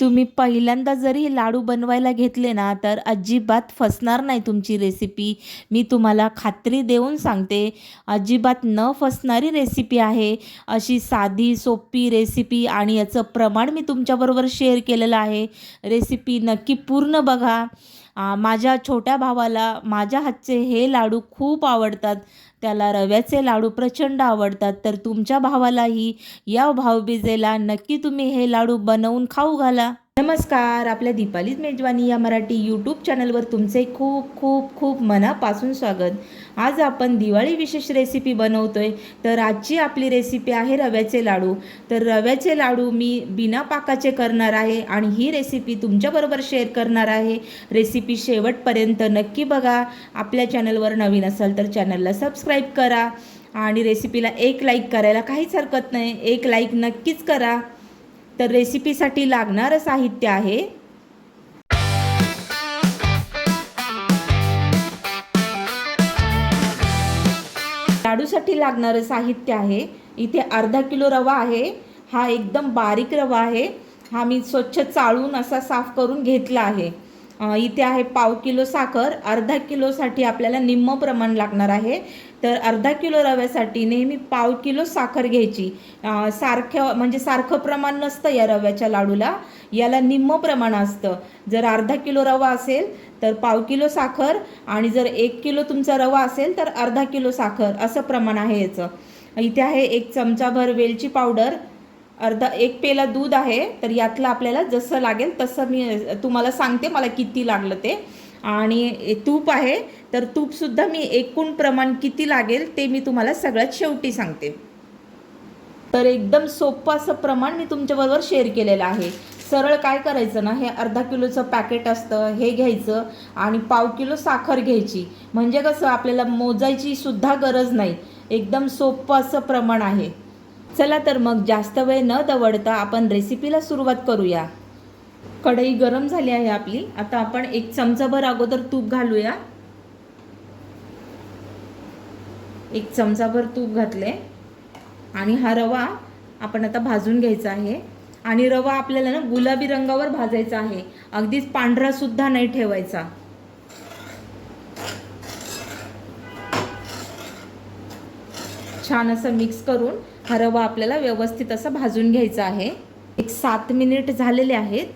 तुम्ही पहिल्यांदा जरी हे लाडू बनवायला घेतले ना तर अजिबात फसणार नाही तुमची रेसिपी मी तुम्हाला खात्री देऊन सांगते अजिबात न फसणारी रेसिपी आहे. अशी साधी सोपी रेसिपी आणि याचं प्रमाण मी तुमच्याबरोबर शेअर केलेलं आहे. रेसिपी नक्की पूर्ण बघा. माझ्या छोट्या भावाला माझ्या हातचे हे लाडू खूप आवडतात. त्याला रव्याचे लाडू प्रचंड आवडतात. तर तुमच्या भावालाही या भाऊबीजेला नक्की तुम्ही हे लाडू बनवून खाऊ घाला. नमस्कार आपल्या दीपालीच मेजवानी या मराठी यूट्यूब चॅनलवर तुमचे खूप खूप खूप मनापासून स्वागत. आज आपण दिवाळी विशेष रेसिपी बनवतोय. तर आजची आपली रेसिपी आहे रव्याचे लाडू. तर रव्याचे लाडू मी बिना पाकाचे करणार आहे आणि ही रेसिपी तुमच्याबरोबर शेअर करणार आहे. रेसिपी शेवटपर्यंत नक्की बघा. आपल्या चॅनलवर नवीन असाल तर चॅनलला सबस्क्राईब करा. आणि रेसिपीला एक लाईक करायला काहीच हरकत नाही. एक लाईक नक्कीच करा. तर रेसिपीसाठी लागणारं साहित्य आहे. लाडूसाठी लागणारं साहित्य आहे. इथे अर्धा किलो रवा आहे. हा एकदम बारीक रवा आहे. हा मी स्वच्छ चाळून असा साफ करून घेतला आहे. इथे आहे पाव किलो साखर. अर्धा किलोसाठी आपल्याला निम्म प्रमाण लागणार आहे. तर अर्धा किलो रव्यासाठी नेहमी पाव किलो साखर घ्यायची. सारखं म्हणजे सारखं प्रमाण नसतं या रव्याच्या लाडूला. याला निम्म प्रमाण असतं. जर अर्धा किलो रवा असेल तर पाव किलो साखर आणि जर एक किलो तुमचा रवा असेल तर अर्धा किलो साखर असं प्रमाण आहे याचं. इथे आहे एक चमचाभर वेलची पावडर. अर्धा एक पेला दूध आहे तर यातलं आपल्याला जसं लागेल तसं मी तुम्हाला सांगते मला किती लागलं ते. आणि तूप आहे तर तूपसुद्धा मी एकूण प्रमाण किती लागेल ते मी तुम्हाला सगळ्यात शेवटी सांगते. तर एकदम सोपं असं प्रमाण मी तुमच्याबरोबर शेअर केलेलं आहे. सरळ काय करायचं ना हे अर्धा किलोचं पॅकेट असतं हे घ्यायचं आणि पाव किलो साखर घ्यायची. म्हणजे कसं आपल्याला मोजायची सुद्धा गरज नाही. एकदम सोपं असं प्रमाण आहे. चला तर मग जास्त वेळ न दवडता आपण रेसिपीला सुरुवात करूया. कढई गरम झाली आहे आपली. आता आपण एक चमचाभर अगोदर तूप घालूया. एक चमचाभर तूप घातले आणि हा रवा आपण आता भाजून घ्यायचा आहे. आणि रवा आपल्याला ना गुलाबी रंगावर भाजायचा आहे. अगदीच पांढरा सुद्धा नाही ठेवायचा. छान असं मिक्स करून हा रवा आपल्याला व्यवस्थित असं भाजून घ्यायचा आहे. एक सात मिनिट झालेले आहेत.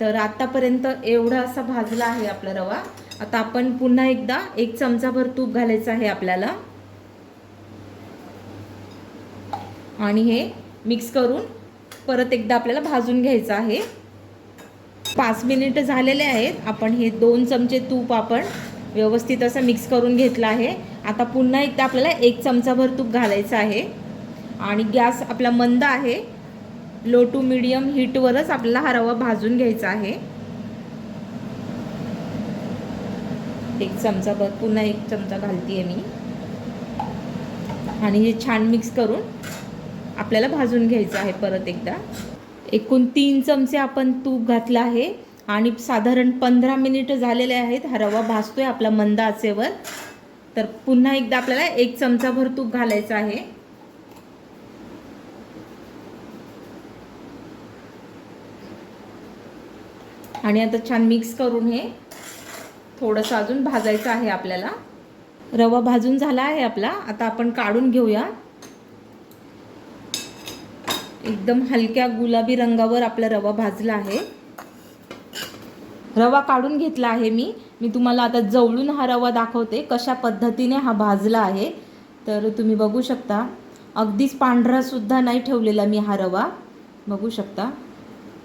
तर आतापर्यंत एवढा असा भाजला आहे आपला रवा. आता आपण पुन्हा एकदा एक चमचाभर तूप घालायचं आहे आपल्याला. आणि हे मिक्स करून परत एकदा आपल्याला भाजून घ्यायचं आहे. पाच मिनिट झालेले आहेत. आपण हे दोन चमचे तूप आपण व्यवस्थित असं मिक्स करून घेतलं आहे. आता पुन्हा एकदा आपल्याला एक चमचाभर तूप घालायचं आहे. आणि गॅस आपला मंद आहे. लो टू मिडियम हीटवरच आपल्याला हा रवा भाजून घ्यायचा आहे. एक चमचाभर पुन्हा एक चमचा घालते मी. आणि हे छान मिक्स करून आपल्याला भाजून घ्यायचं आहे परत एकदा. एकूण तीन चमचे आपण तूप घातलं आहे आणि साधारण पंधरा मिनिट झालेले आहेत. हा रवा भाजतोय आपला मंद आचेवर. तर पुन्हा एकदा आपल्याला एक चमचाभर तूप घालायचं आहे. आणि आता छान मिक्स करून हे थोडंसं अजून भाजायचं आहे आपल्याला. रवा भाजून झाला आहे आपला. आता आपण काढून घेऊया. एकदम हलक्या गुलाबी रंगावर आपला रवा भाजला आहे. रवा काढून घेतला आहे मी. मी तुम्हाला आता जवळून हा रवा दाखवते कशा पद्धतीने हा भाजला आहे. तर तुम्ही बघू शकता. अगदीच पांढरासुद्धा नाही ठेवलेला मी हा रवा. बघू शकता.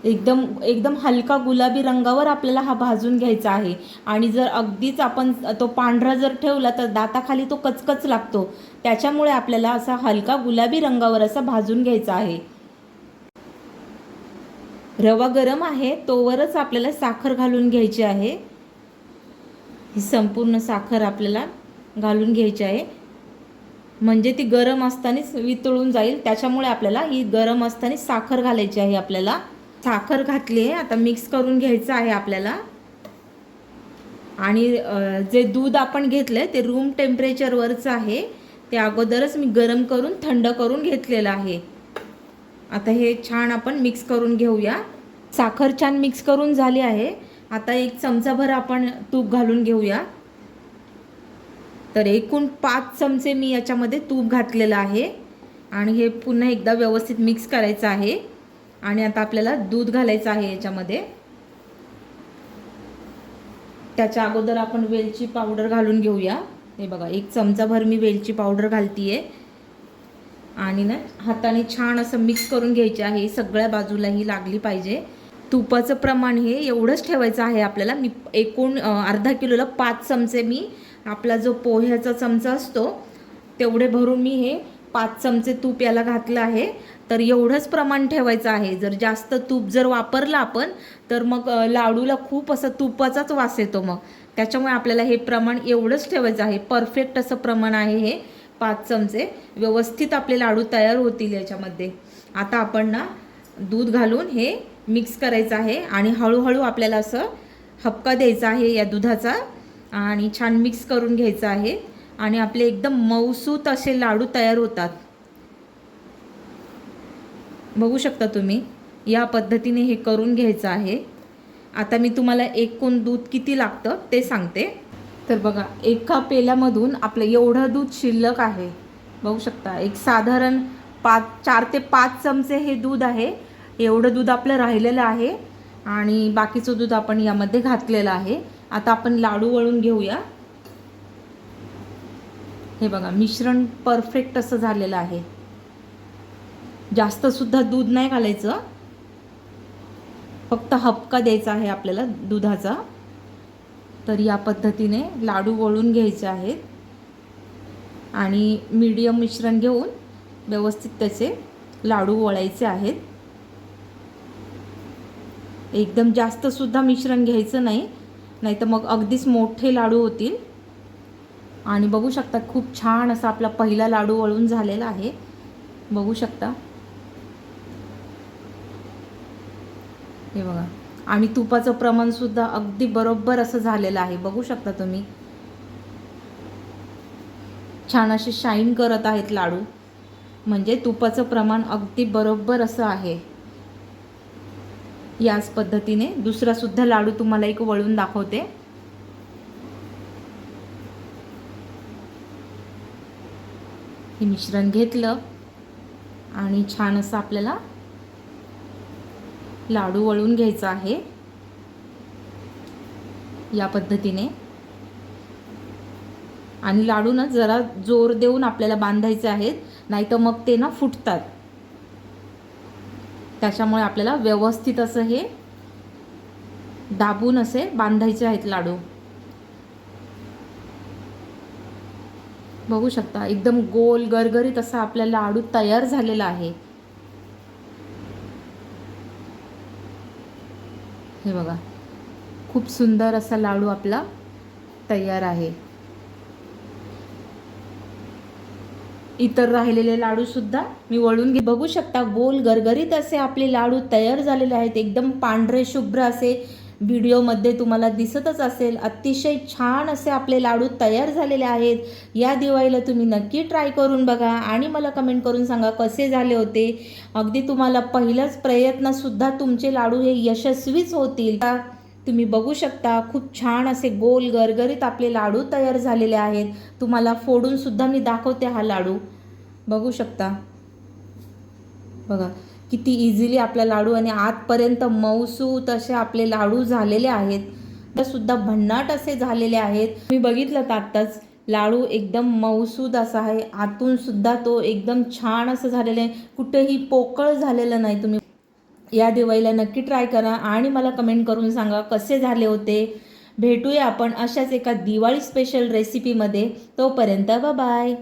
एकदम एकदम हलका गुलाबी रंगावर आपल्याला हा भाजून घ्यायचा आहे. आणि जर अगदीच आपण तो पांढरा जर ठेवला तर दाताखाली तो कचकच लागतो. त्याच्यामुळे आपल्याला असा हलका गुलाबी रंगावर असा भाजून घ्यायचा आहे. रवा गरम आहे तोवरच आपल्याला साखर घालून घ्यायची आहे. ही संपूर्ण साखर आपल्याला घालून घ्यायची आहे. म्हणजे ती गरम असतानाच वितळून जाईल त्याच्यामुळे आपल्याला ही गरम असताना साखर घालायची आहे आपल्याला. साखर घातली आहे आता मिक्स करून घ्यायचं आहे आपल्याला. आणि जे दूध आपण घेतलं आहे ते रूम टेम्परेचरवरचं आहे. ते अगोदरच मी गरम करून थंड करून घेतलेलं आहे. आता हे छान आपण मिक्स करून घेऊया. साखर छान मिक्स करून झाली आहे. आता एक चमचाभर आपण तूप घालून घेऊया. तर एकूण पाच चमचे मी याच्यामध्ये तूप घातलेलं आहे. आणि हे पुन्हा एकदा व्यवस्थित मिक्स करायचं आहे. आणि आता आपल्याला दूध घालायचं आहे याच्यामध्ये. त्याच्या अगोदर आपण वेलची पावडर घालून घेऊया. हे बघा एक चमचाभर मी वेलची पावडर घालतीये. आणि ना हाताने छान असं मिक्स करून घ्यायचे आहे. सगळ्या बाजूलाही लागली पाहिजे. तुपाचं प्रमाण हे एवढंच ठेवायचं आहे आपल्याला. मी एकूण अर्धा किलोला पाच चमचे मी आपला जो पोह्याचा चमचा असतो तेवढे भरून मी हे पाच चमचे तूप याला घातलं आहे. तर एवढंच प्रमाण ठेवायचं आहे. जर जास्त तूप जर वापरलं आपण तर मग लाडूला खूप असं तुपाचाच वास येतो मग. त्याच्यामुळे आपल्याला हे प्रमाण एवढंच ठेवायचं आहे. परफेक्ट असं प्रमाण आहे हे पाच चमचे. व्यवस्थित आपले लाडू तयार होतील याच्यामध्ये. आता आपण ना दूध घालून हे मिक्स करायचं आहे आणि हळूहळू आपल्याला असं हपका द्यायचा आहे या दुधाचा आणि छान मिक्स करून घ्यायचं आहे. आणि आपले एकदम मऊसूत असे लाडू तयार होतात. बघू शकता तुम्ही या पद्धतीने हे करून घ्यायचं आहे. आता मी तुम्हाला एकूण दूध किती लागतं ते सांगते. तर बघा एका पेल्यामधून आपलं एवढं दूध शिल्लक आहे. बघू शकता एक साधारण पाच चार ते पाच चमचे हे दूध आहे. एवढं दूध आपलं राहिलेलं आहे आणि बाकीचं दूध आपण यामध्ये घातलेलं आहे. आता आपण लाडू वळून घेऊया. हे बघा मिश्रण परफेक्ट असं झालेलं आहे. जास्तसुद्धा दूध नाही घालायचं. फक्त हपका द्यायचा आहे आपल्याला दुधाचा. तर या पद्धतीने लाडू वळून घ्यायचे आहेत. आणि मीडियम मिश्रण घेऊन व्यवस्थित त्याचे लाडू वळायचे आहेत. एकदम जास्तसुद्धा मिश्रण घ्यायचं नाही नाही तर मग अगदीच मोठे लाडू होतील. आणि बघू शकता खूप छान असा आपला पहिला लाडू वळून झालेला आहे. बघू शकता. हे बघा. आणि तुपाचं प्रमाणसुद्धा अगदी बरोबर असं झालेलं आहे. बघू शकता तुम्ही. छान असे शाईन करत आहेत लाडू. म्हणजे तुपाचं प्रमाण अगदी बरोबर असं आहे. याच पद्धतीने दुसरासुद्धा लाडू तुम्हाला एक वळून दाखवते. हे मिश्रण घेतलं आणि छान असं आपल्याला लाडू वळून घ्यायचा आहे. या पद्धतीने. आणि लाडू ना जरा जोर देऊन आपल्याला बांधायचे आहेत नाही तर मग ते ना फुटतात. त्याच्यामुळे आपल्याला व्यवस्थित असं हे दाबून असे बांधायचे आहेत लाडू. बघू शकता एकदम गोल गरगरीत असा आपला लाडू तयार झालेला आहे. हे बघा. खूप सुंदर असा लाडू आपला तयार आहे. इतर राहिलेले लाडू सुद्धा मी वळून घे बघू शकता गोल गरगरीत असे आपले लाडू तयार झालेले आहेत. एकदम पांढरे शुभ्र असे व्हिडिओमध्ये तुम्हाला दिसतच असेल अतिशय छान असे आपले लाडू तयार झालेले आहेत. या दिवाळीला तुम्ही नक्की ट्राय करून बघा आणि मला कमेंट करून सांगा कसे झाले होते. अगदी तुम्हाला पहिलाच प्रयत्नसुद्धा तुमचे लाडू हे यशस्वीच होतील. तुम्ही बघू शकता खूप छान असे गोल गरगरीत आपले लाडू तयार झालेले आहेत. तुम्हाला फोडूनसुद्धा मी दाखवते हा लाडू. बघू शकता. बघा. किती इझिली आपला लाडू आणि आतपर्यंत मऊसू असे आपले लाडू झालेले आहेत. तर सुद्धा भन्नाट असे झालेले आहेत. मी बघितलं तर आत्ताच लाडू एकदम मऊसूद असा आहे. आतून सुद्धा तो एकदम छान असं झालेलं आहे. कुठेही पोकळ झालेलं नाही. तुम्ही या दिवाळीला नक्की ट्राय करा आणि मला कमेंट करून सांगा कसे झाले होते. भेटूया आपण अशाच एका दिवाळी स्पेशल रेसिपीमध्ये तोपर्यंत बाय